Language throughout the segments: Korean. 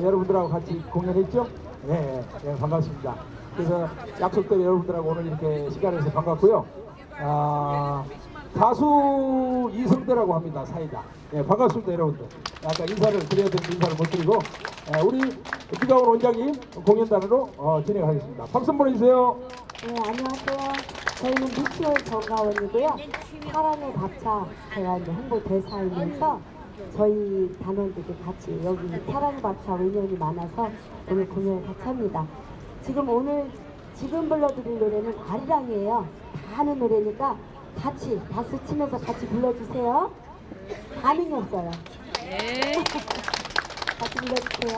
에, 여러분들하고 같이 공연했죠? 네, 네, 반갑습니다. 그래서 약속대로 여러분들하고 오늘 이렇게 시간을 내서 반갑고요. 아, 가수 이성대라고 합니다, 사이다. 네, 반갑습니다, 여러분들. 아까 인사를 드려야 되는데 인사를 못 드리고, 에, 우리 기가온 원장님 공연단으로 어, 진행하겠습니다. 박수 한번 해주세요. 네, 안녕하세요. 저희는 미치올 정가원이고요. 사랑의 박차 제가 이제 홍보 대사이면서 저희 단원들이 같이 여기 사랑의 박차 인연이 많아서 오늘 공연을 같이 합니다. 지금 오늘 지금 불러드릴 노래는 아리랑이에요. 다 아는 노래니까 같이 박수 치면서 같이 불러주세요. 반응이 없어요. 같이 불러주세요.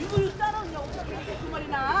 이걸 따라오냐 어떻게 두 마리나